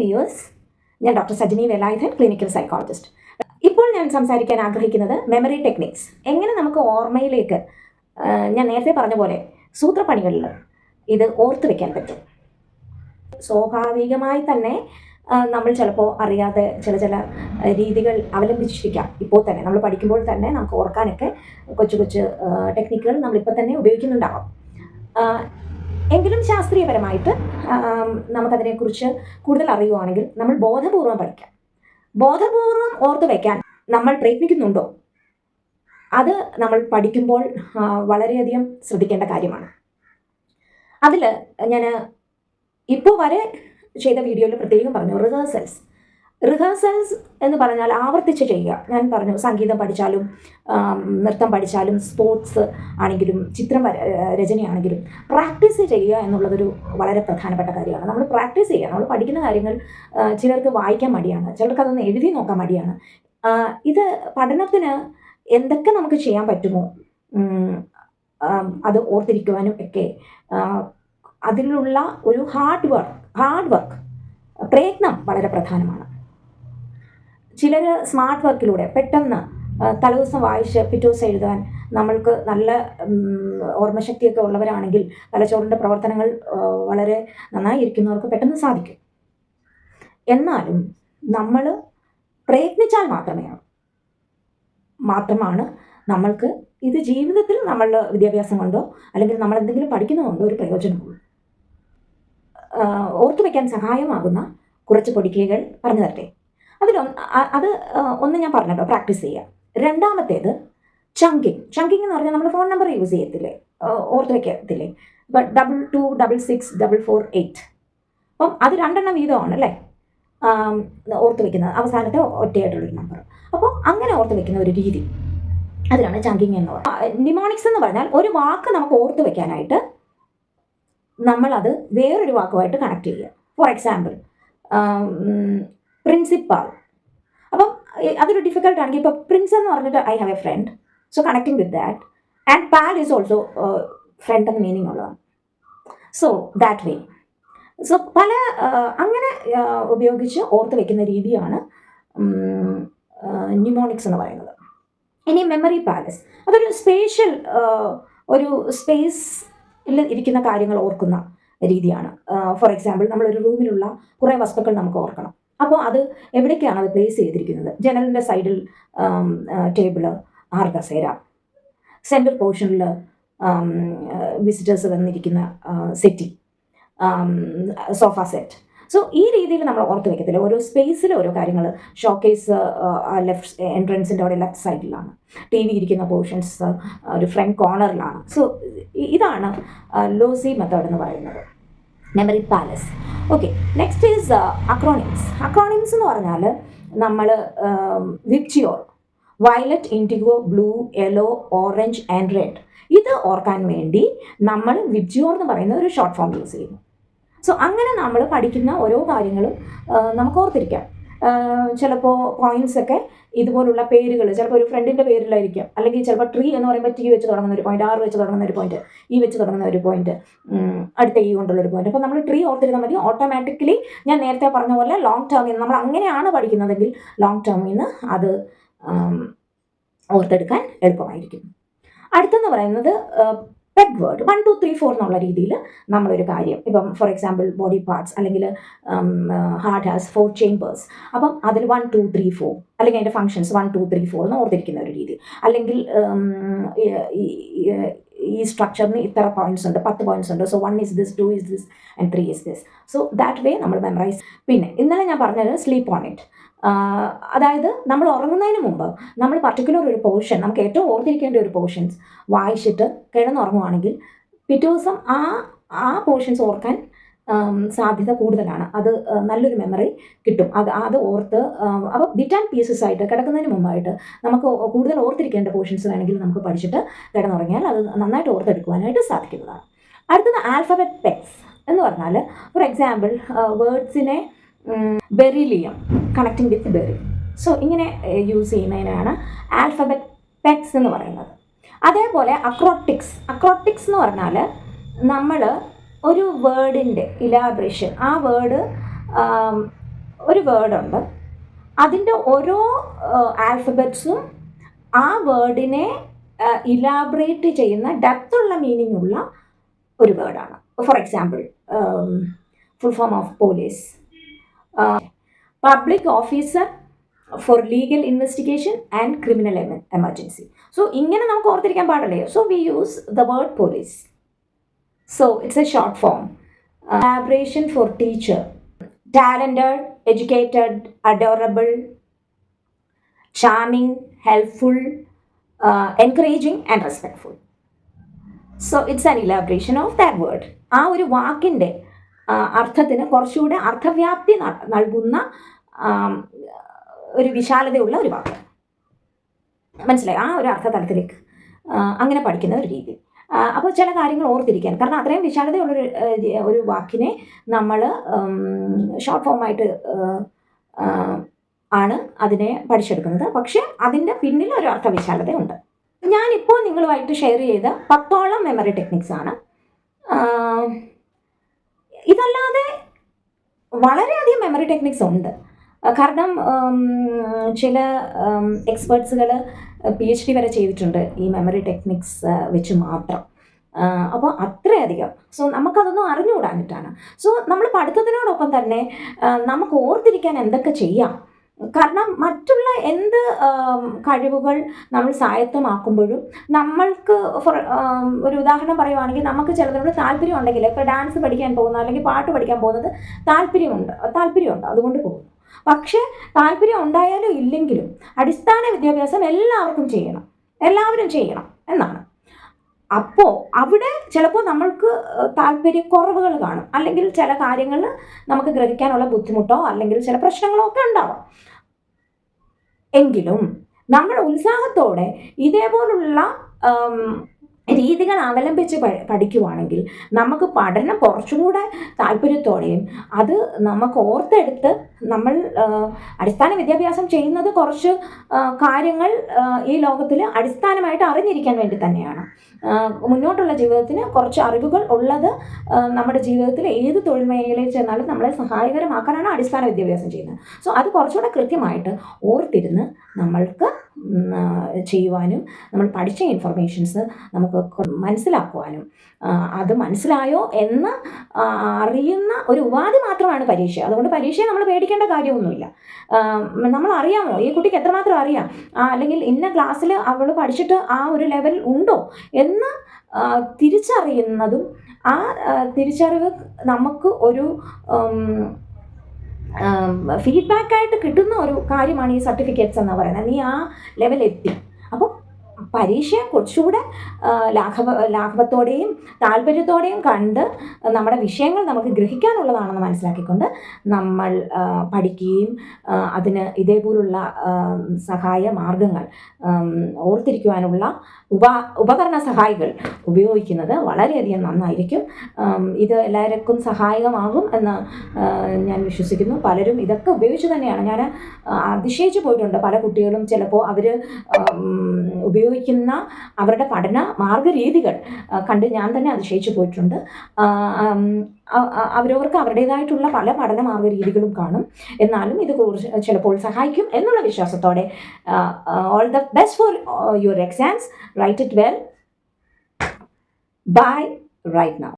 Viewers ഞാൻ doctor Sajini Velayudhan clinical psychologist ഇപ്പോൾ ഞാൻ സംസാരിക്കാൻ ആഗ്രഹിക്കുന്നത് മെമ്മറി ടെക്നിക്സ് എങ്ങനെ നമുക്ക് ഓർമ്മയിലേക്ക് ഞാൻ നേരത്തെ പറഞ്ഞ പോലെ സൂത്രപ്പണികളിൽ ഇത് ഓർത്ത് വെക്കാൻ പറ്റും. സ്വാഭാവികമായി തന്നെ നമ്മൾ ചിലപ്പോൾ അറിയാതെ ചില ചില രീതികൾ അവലംബിച്ചിരിക്കാം. ഇപ്പോൾ തന്നെ നമ്മൾ പഠിക്കുമ്പോൾ തന്നെ നമുക്ക് ഓർക്കാനൊക്കെ കൊച്ചു കൊച്ചു ടെക്നിക്കുകൾ നമ്മളിപ്പോൾ തന്നെ ഉപയോഗിക്കുന്നുണ്ടാവാം. എങ്കിലും ശാസ്ത്രീയപരമായിട്ട് നമുക്കതിനെക്കുറിച്ച് കൂടുതൽ അറിയുവാണെങ്കിൽ നമ്മൾ ബോധപൂർവം പഠിക്കാം. ബോധപൂർവം ഓർത്ത് വയ്ക്കാൻ നമ്മൾ പ്രയത്നിക്കുന്നുണ്ടോ? അത് നമ്മൾ പഠിക്കുമ്പോൾ വളരെയധികം ശ്രദ്ധിക്കേണ്ട കാര്യമാണ്. അതിൽ ഞാൻ ഇപ്പോൾ വരെ ചെയ്ത വീഡിയോയിൽ പ്രത്യേകം പറഞ്ഞു റിഹേഴ്സൽസ് റിഹേഴ്സൽസ് എന്ന് പറഞ്ഞാൽ ആവർത്തിച്ച് ചെയ്യുക. ഞാൻ പറഞ്ഞു സംഗീതം പഠിച്ചാലും നൃത്തം പഠിച്ചാലും സ്പോർട്സ് ആണെങ്കിലും ചിത്രം രചനയാണെങ്കിലും പ്രാക്ടീസ് ചെയ്യുക എന്നുള്ളതൊരു വളരെ പ്രധാനപ്പെട്ട കാര്യമാണ്. നമ്മൾ പ്രാക്ടീസ് ചെയ്യുക. നമ്മൾ പഠിക്കുന്ന കാര്യങ്ങൾ ചിലർക്ക് വായിക്കാൻ മടിയാണ്. ചിലർക്ക് അതൊന്ന് എഴുതി നോക്കാൻ മടിയാണ്. ഇത് പഠനത്തിന് എന്തൊക്കെ നമുക്ക് ചെയ്യാൻ പറ്റുമോ? അത് ഓർത്തിരിക്കുവാനും ഒക്കെ അതിലുള്ള ഒരു ഹാർഡ് വർക്ക് ഹാർഡ് വർക്ക് പ്രയത്നം വളരെ പ്രധാനമാണ്. ചിലർ സ്മാർട്ട് വർക്കിലൂടെ പെട്ടെന്ന് തലേദിവസം വായിച്ച് പിറ്റേ ദിവസം എഴുതാൻ നമ്മൾക്ക് നല്ല ഓർമ്മശക്തിയൊക്കെ ഉള്ളവരാണെങ്കിൽ തലച്ചോറിന്റെ പ്രവർത്തനങ്ങൾ വളരെ നന്നായി ഇരിക്കുന്നവർക്ക് പെട്ടെന്ന് സാധിക്കും. എന്നാലും നമ്മൾ പ്രയത്നിച്ചാൽ മാത്രമേ മാത്രമാണ് നമ്മൾക്ക് ഇത് ജീവിതത്തിൽ നമ്മൾ വിദ്യാഭ്യാസം കൊണ്ടോ അല്ലെങ്കിൽ നമ്മൾ എന്തെങ്കിലും പഠിക്കുന്നതുകൊണ്ടോ ഒരു പ്രയോജനമുള്ളൂ ഓർത്തു വയ്ക്കാൻ സഹായമാകുന്ന കുറച്ച് പൊടിക്കൈകൾ പറഞ്ഞു തരട്ടെ. അതിലൊന്ന് അത് ഒന്ന് ഞാൻ പറഞ്ഞല്ലോ പ്രാക്ടീസ് ചെയ്യുക രണ്ടാമത്തേത് ചങ്കിങ്. ചങ്കിങ് എന്ന് പറഞ്ഞാൽ നമ്മൾ ഫോൺ നമ്പർ യൂസ് ചെയ്യത്തില്ലേ? ഓർത്ത് വയ്ക്കത്തില്ലേ double two double six double four eight അപ്പം അത് രണ്ടെണ്ണം വീതമാണ് അല്ലേ ഓർത്ത് വയ്ക്കുന്നത് അവസാനത്തെ ഒറ്റയായിട്ടുള്ളൊരു നമ്പർ അപ്പോൾ അങ്ങനെ ഓർത്ത് വയ്ക്കുന്ന ഒരു രീതി. അതിലാണ് ചങ്കിങ് എന്ന് പറയുന്നത്. നിമോണിക്സ് എന്ന് പറഞ്ഞാൽ ഒരു വാക്ക് നമുക്ക് ഓർത്ത് വയ്ക്കാനായിട്ട് നമ്മളത് വേറൊരു വാക്കുമായിട്ട് കണക്ട് ചെയ്യുക. ഫോർ എക്സാമ്പിൾ പ്രിൻസിപ്പാൾ അപ്പം അതൊരു ഡിഫിക്കൽട്ട് ആണെങ്കിൽ ഇപ്പോൾ പ്രിൻസ് എന്ന് പറഞ്ഞിട്ട് I have a friend so connecting with that and pal is also friend എന്ന മീനിങ് ഉള്ളതാണ്. സോ ദാറ്റ് വേ സോ പല അങ്ങനെ ഉപയോഗിച്ച് ഓർത്ത് വെക്കുന്ന രീതിയാണ് ന്യൂമോണിക്സ് എന്ന് പറയുന്നത്. ഇനി മെമ്മറി പാലസ് അതൊരു സ്പേഷ്യൽ ഒരു സ്പേസിൽ ഇരിക്കുന്ന കാര്യങ്ങൾ ഓർക്കുന്ന രീതിയാണ്. ഫോർ എക്സാമ്പിൾ നമ്മളൊരു റൂമിലുള്ള കുറേ വസ്തുക്കൾ നമുക്ക് ഓർക്കണം. അപ്പോൾ അത് എവിടേക്കാണ് അത് പ്ലേസ് ചെയ്തിരിക്കുന്നത്? ജനലിന്റെ സൈഡിൽ ടേബിൾ ആർ കസേര. സെൻട്രൽ പോർഷനിൽ വിസിറ്റേഴ്സ് വന്നിരിക്കുന്ന സെറ്റി സോഫ സെറ്റ് സോ ഈ രീതിയിൽ നമ്മൾ ഓർത്ത് വെക്കത്തില്ല. ഓരോ സ്പേസിൽ ഓരോ കാര്യങ്ങൾ. ഷോക്കേസ് ലെഫ്റ്റ് എൻട്രൻസിന്റെ അവിടെ ലെഫ്റ്റ് സൈഡിലാണ് ടി വി ഇരിക്കുന്ന പോർഷൻസ് ഒരു ഫ്രണ്ട് കോർണറിലാണ് സോ ഇതാണ് ലോസി മെത്തേഡ് എന്ന് പറയുന്നത്. Memory palace okay next is acronyms acronyms എന്ന് പറഞ്ഞാൽ നമ്മൾ VIBGYOR violet indigo blue yellow orange and red ഇത് ഓർക്കാൻ വേണ്ടി നമ്മൾ വിബ്ജിയോർ എന്ന് പറയുന്ന ഒരു ഷോർട്ട് ഫോം യൂസ് ചെയ്യുന്നു. സോ അങ്ങനെ നമ്മൾ പഠിക്കുന്ന ഓരോ കാര്യങ്ങളും നമുക്ക് ഓർത്തിരിക്കാം. ചിലപ്പോൾ പോയിന്റ്സ് ഒക്കെ ഇതുപോലുള്ള പേരുകൾ ചിലപ്പോൾ ഒരു ഫ്രണ്ടിന്റെ പേരിലായിരിക്കും. അല്ലെങ്കിൽ ചിലപ്പോൾ ട്രീ എന്ന് പറയുമ്പോൾ ടി വെച്ച് തുടങ്ങുന്ന ഒരു പോയിന്റ് ആറ് വെച്ച് തുടങ്ങുന്ന ഒരു പോയിന്റ് ഈ വെച്ച് തുടങ്ങുന്ന ഒരു പോയിന്റ് അടുത്ത ഈ കൊണ്ടുള്ള ഒരു പോയിന്റ് അപ്പോൾ നമ്മൾ ട്രീ ഓർത്തിരുന്നാൽ മതി. ഓട്ടോമാറ്റിക്കലി ഞാൻ നേരത്തെ പറഞ്ഞ പോലെ ലോങ് ടേമിൽ നമ്മൾ അങ്ങനെയാണ് പഠിക്കുന്നതെങ്കിൽ ലോങ് ടേമിൽ നിന്ന് അത് ഓർത്തെടുക്കാൻ എളുപ്പമായിരിക്കും. അടുത്തെന്ന് പറയുന്നത് peg word one two three four എന്നുള്ള രീതിയിൽ നമ്മളൊരു കാര്യം. ഇപ്പം ഫോർ എക്സാമ്പിൾ ബോഡി പാർട്സ് അല്ലെങ്കിൽ ഹാർട്ട് ഹാസ് ഫോർ ചേമ്പേഴ്സ് അപ്പം അതിൽ വൺ ടു ത്രീ ഫോർ അല്ലെങ്കിൽ അതിന്റെ functions one two three four എന്ന് ഓർത്തിരിക്കുന്ന ഒരു രീതി. അല്ലെങ്കിൽ ഈ- സ്ട്രക്ചറിന് ഇത്ര പോയിന്റ്സ് ഉണ്ട് പത്ത് പോയിന്റ്സ് ഉണ്ട്. So one is this two is this and three is this so that way നമ്മൾ മെമ്മറൈസ് പിന്നെ ഇന്നലെ ഞാൻ പറഞ്ഞത് സ്ലീപ്പ് ഓൺ ഇറ്റ് അതായത് നമ്മൾ ഉറങ്ങുന്നതിന് മുമ്പ് നമ്മൾ പർട്ടിക്കുലർ ഒരു പോർഷൻ നമുക്ക് ഏറ്റവും ഓർത്തിരിക്കേണ്ട ഒരു പോർഷൻസ് വായിച്ചിട്ട് കിടന്നുറങ്ങുവാണെങ്കിൽ പിറ്റേ ദിവസം ആ ആ പോർഷൻസ് ഓർക്കാൻ സാധ്യത കൂടുതലാണ്. അത് നല്ലൊരു മെമ്മറി കിട്ടും. അത് അത് ഓർത്ത് അപ്പോൾ ബിറ്റ് ആൻഡ് പീസസ് ആയിട്ട് കിടക്കുന്നതിന് മുമ്പായിട്ട് നമുക്ക് കൂടുതൽ ഓർത്തിരിക്കേണ്ട പോർഷൻസ് വേണമെങ്കിൽ നമുക്ക് പഠിച്ചിട്ട് കിടന്നുറങ്ങിയാൽ അത് നന്നായിട്ട് ഓർത്തെടുക്കുവാനായിട്ട് സാധിക്കുന്നതാണ്. അടുത്തത് ആൽഫബറ്റ് പെക്സ് എന്ന് പറഞ്ഞാൽ for example വേർഡ്സിനെ beryllium connecting with berry so ഇങ്ങനെ യൂസ് ചെയ്യുന്നതിനാണ് ആൽഫബറ്റ് പെക്സ് എന്ന് പറയുന്നത്. അതേപോലെ അക്രോട്ടിക്സ് അക്രോട്ടിക്സ് എന്ന് പറഞ്ഞാൽ നമ്മൾ ഒരു വേർഡിന്റെ ഇലാബ്രേഷൻ ആ വേർഡ് ഒരു വേർഡുണ്ട്. അതിന്റെ ഓരോ ആൽഫബറ്റ്സും ആ വേർഡിനെ ഇലാബറേറ്റ് ചെയ്യുന്ന ഡെപ്തുള്ള മീനിങ് ഉള്ള ഒരു വേർഡാണ്. For example full form of police. Public officer for legal investigation and criminal emergency. So ഇങ്ങനെ നമുക്ക് ഓർത്തിരിക്കാൻ പാടില്ലേ? So we use the word police. So it's a short collaboration for teacher. Talented, educated, adorable, charming, helpful, uh, encouraging, and respectful. So it's an elaboration of that word ആ ഒരു വാക്കിന്റെ അർത്ഥത്തിന് കുറച്ചുകൂടെ അർത്ഥവ്യാപ്തി നൽകുന്ന ഒരു വിശാലതയുള്ള ഒരു വാക്ക് മനസ്സിലായി? ആ ഒരു അർത്ഥതലത്തിലേക്ക് അങ്ങനെ പഠിക്കുന്ന ഒരു രീതി. അപ്പോൾ ചില കാര്യങ്ങൾ ഓർത്തിരിക്കാൻ. കാരണം അത്രയും വിശാലതയുള്ളൊരു ഒരു വാക്കിനെ നമ്മൾ ഷോർട്ട് ഫോമായിട്ട് ആണ് അതിനെ പഠിച്ചെടുക്കുന്നത്. പക്ഷേ അതിന്റെ പിന്നിൽ ഒരു അർത്ഥവിശാലതയുണ്ട് ഞാനിപ്പോൾ നിങ്ങളുമായിട്ട് ഷെയർ ചെയ്ത പത്തോളം മെമ്മറി ടെക്നിക്സ് ആണ്. ഇതല്ലാതെ വളരെയധികം മെമ്മറി ടെക്നിക്സ് ഉണ്ട്. കാരണം ചില എക്സ്പേർട്സുകൾ പി എച്ച് ഡി വരെ ചെയ്തിട്ടുണ്ട് ഈ മെമ്മറി ടെക്നിക്സ് വെച്ച് മാത്രം. അപ്പോൾ അത്രയധികം. സോ നമുക്കതൊന്നും അറിഞ്ഞുകൂടാഞ്ഞിട്ടാണ്. സോ നമ്മൾ പഠിത്തത്തിനോടൊപ്പം തന്നെ നമുക്ക് ഓർത്തിരിക്കാൻ എന്തൊക്കെ ചെയ്യാം? കാരണം മറ്റുള്ള എന്ത് കഴിവുകൾ നമ്മൾ സ്വായത്തമാക്കുമ്പോഴും നമ്മൾക്ക് ഒരു ഉദാഹരണം പറയുവാണെങ്കിൽ നമുക്ക് ചിലതിനോട് താല്പര്യം ഉണ്ടെങ്കിൽ ഇപ്പോൾ ഡാൻസ് പഠിക്കാൻ പോകുന്ന അല്ലെങ്കിൽ പാട്ട് പഠിക്കാൻ പോകുന്നത് താല്പര്യമുണ്ട് താല്പര്യമുണ്ട് അതുകൊണ്ട് പോകുന്നു. പക്ഷേ താല്പര്യം ഉണ്ടായാലും ഇല്ലെങ്കിലും അടിസ്ഥാന വിദ്യാഭ്യാസം എല്ലാവർക്കും ചെയ്യണം. എല്ലാവരും ചെയ്യണം എന്നാണ്. അപ്പോൾ അവിടെ ചിലപ്പോൾ നമ്മൾക്ക് താല്പര്യക്കുറവുകൾ കാണും. അല്ലെങ്കിൽ ചില കാര്യങ്ങൾ നമുക്ക് ഗ്രഹിക്കാനുള്ള ബുദ്ധിമുട്ടോ അല്ലെങ്കിൽ ചില പ്രശ്നങ്ങളോ ഒക്കെ ഉണ്ടാവാം. എങ്കിലും നമ്മൾ ഉത്സാഹത്തോടെ ഇതേപോലുള്ള രീതികൾ അവലംബിച്ച് പഠിക്കുവാണെങ്കിൽ നമുക്ക് പഠനം കുറച്ചും കൂടെ താല്പര്യത്തോടെയും അത് നമുക്ക് ഓർത്തെടുത്ത് നമ്മൾ അടിസ്ഥാന വിദ്യാഭ്യാസം ചെയ്യുന്നത് കുറച്ച് കാര്യങ്ങൾ ഈ ലോകത്തിൽ അടിസ്ഥാനമായിട്ട് അറിഞ്ഞിരിക്കാൻ വേണ്ടി തന്നെയാണ്. മുന്നോട്ടുള്ള ജീവിതത്തിന് കുറച്ച് അറിവുകൾ ഉള്ളത് നമ്മുടെ ജീവിതത്തിൽ ഏത് തൊഴിൽ മേഖലയിൽ ചെന്നാലും നമ്മളെ സഹായകരമാക്കാനാണ് അടിസ്ഥാന വിദ്യാഭ്യാസം ചെയ്യുന്നത്. സോ അത് കുറച്ചുകൂടെ കൃത്യമായിട്ട് ഓർത്തിരുന്ന് നമ്മൾക്ക് ചെയ്യുവാനും നമ്മൾ പഠിച്ച ഇൻഫർമേഷൻസ് നമുക്ക് മനസ്സിലാക്കുവാനും അത് മനസ്സിലായോ എന്ന് അറിയുന്ന ഒരു ഉപാധി മാത്രമാണ് പരീക്ഷ. അതുകൊണ്ട് പരീക്ഷയെ നമ്മൾ പേടിക്കേണ്ട കാര്യമൊന്നുമില്ല. നമ്മൾ അറിയാമോ? ഈ കുട്ടിക്ക് എത്രമാത്രം അറിയാം? അല്ലെങ്കിൽ ഇന്ന ക്ലാസ്സിൽ അവൾ പഠിച്ചിട്ട് ആ ഒരു ലെവൽ ഉണ്ടോ എന്ന് തിരിച്ചറിയുന്നതും ആ, തിരിച്ചറിവ് നമുക്ക് ഒരു ഫീഡ്ബാക്കായിട്ട് കിട്ടുന്ന ഒരു കാര്യമാണ് ഈ സർട്ടിഫിക്കറ്റ്സ് എന്ന് പറയുന്നത്. നീ ആ ലെവൽ എത്തി. പരീക്ഷയെ കുറച്ചുകൂടെ ലാഘവ ലാഘവത്തോടെയും താല്പര്യത്തോടെയും കണ്ട് നമ്മുടെ വിഷയങ്ങൾ നമുക്ക് ഗ്രഹിക്കാനുള്ളതാണെന്ന് മനസ്സിലാക്കിക്കൊണ്ട് നമ്മൾ പഠിക്കുകയും അതിന് ഇതേപോലുള്ള സഹായ മാർഗങ്ങൾ ഓർത്തിരിക്കുവാനുള്ള ഉപ ഉപകരണ സഹായികൾ ഉപയോഗിക്കുന്നത് വളരെയധികം നന്നായിരിക്കും. ഇത് എല്ലാവർക്കും സഹായകമാകും എന്ന് ഞാൻ വിശ്വസിക്കുന്നു. പലരും ഇതൊക്കെ ഉപയോഗിച്ച് തന്നെയാണ്. ഞാൻ അതിശയിച്ചു പോയിട്ടുണ്ട്. പല കുട്ടികളും ചിലപ്പോൾ അവർ ഉപയോഗിക്കുന്ന അവരുടെ പഠന മാർഗരീതികൾ കണ്ട് ഞാൻ തന്നെ അതിശയിച്ചു പോയിട്ടുണ്ട്. അവരവർക്ക് അവരുടേതായിട്ടുള്ള പല പഠന മാർഗരീതികളും കാണും. എന്നാലും ഇത് ചിലപ്പോൾ സഹായിക്കും എന്നുള്ള വിശ്വാസത്തോടെ all the best for your exams write it well bye right now